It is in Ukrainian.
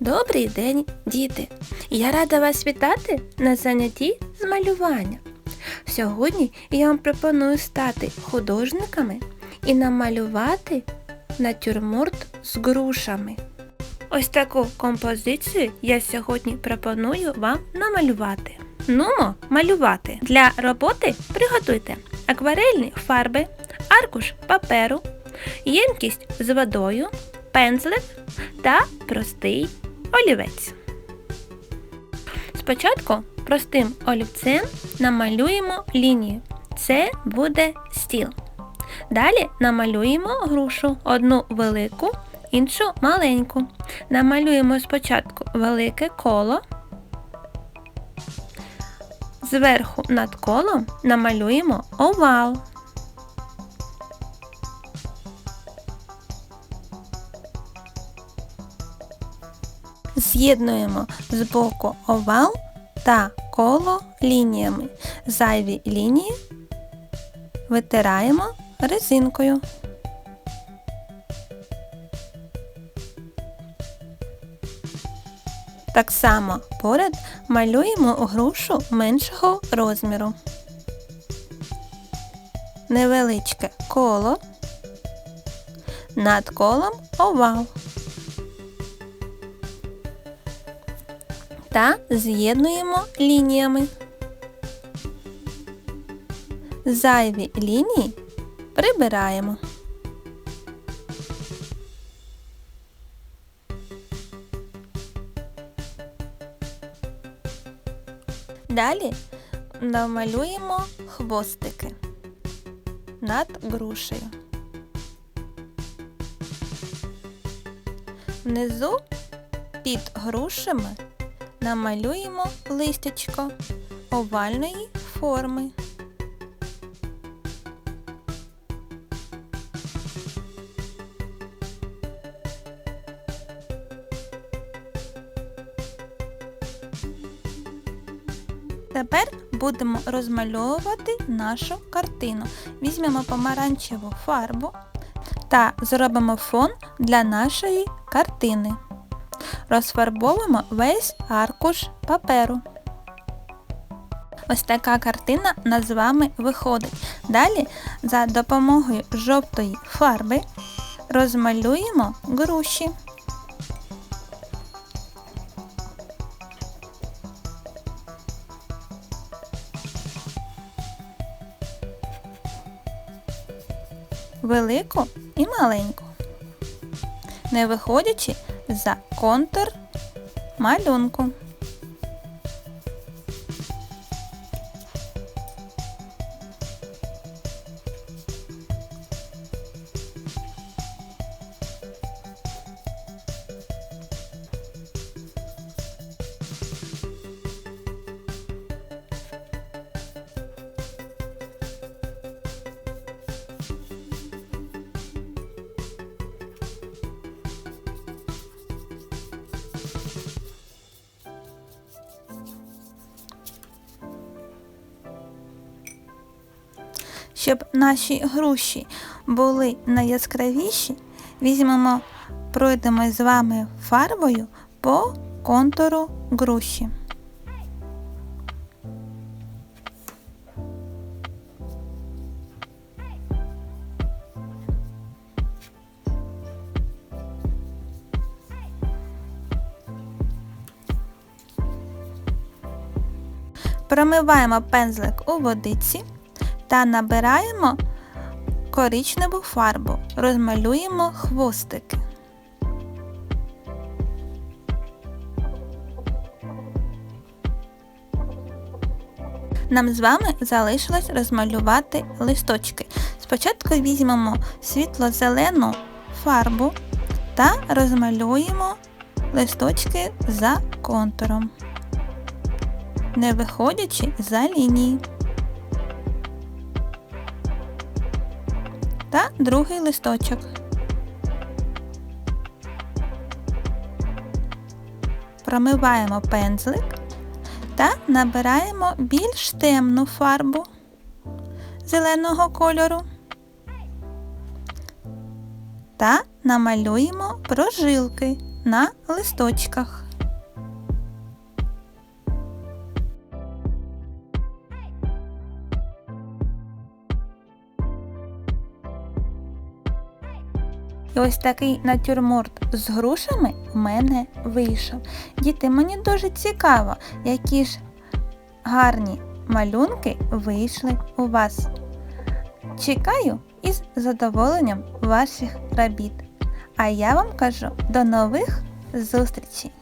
Добрий день, діти! Я рада вас вітати на занятті з малювання. Сьогодні я вам пропоную стати художниками і намалювати натюрморт з грушами. Ось таку композицію я сьогодні пропоную вам намалювати. Нумо малювати. Для роботи приготуйте акварельні фарби, аркуш паперу, ємкість з водою, пензлик та простий олівець. Спочатку простим олівцем намалюємо лінію. Це буде стіл. Далі намалюємо грушу, одну велику, іншу маленьку. Намалюємо спочатку велике коло. Зверху над колом намалюємо овал. З'єднуємо з боку овал та коло лініями. Зайві лінії витираємо резинкою. Так само поряд малюємо грушу меншого розміру. Невеличке коло, над колом овал. Та з'єднуємо лініями. Зайві лінії прибираємо. Далі намалюємо хвостики над грушею. Внизу під грушами намалюємо листячко овальної форми. Тепер будемо розмальовувати нашу картину. Візьмемо помаранчеву фарбу та зробимо фон для нашої картини. Розфарбовуємо весь аркуш паперу. Ось така картина на з вами виходить. Далі за допомогою жовтої фарби розмалюємо груші. Велику і маленьку, не виходячи за контур малюнку. Щоб наші груші були найяскравіші, візьмемо, пройдемо з вами фарбою по контуру груші. Промиваємо пензлик у водиці та набираємо коричневу фарбу, розмалюємо хвостики. Нам з вами залишилось розмалювати листочки. Спочатку візьмемо світло-зелену фарбу та розмалюємо листочки за контуром, не виходячи за лінії. Та другий листочок. Промиваємо пензлик та набираємо більш темну фарбу зеленого кольору та намалюємо прожилки на листочках. І ось такий натюрморт з грушами в мене вийшов. Діти, мені дуже цікаво, які ж гарні малюнки вийшли у вас. Чекаю із задоволенням ваших робіт. А я вам кажу до нових зустрічей!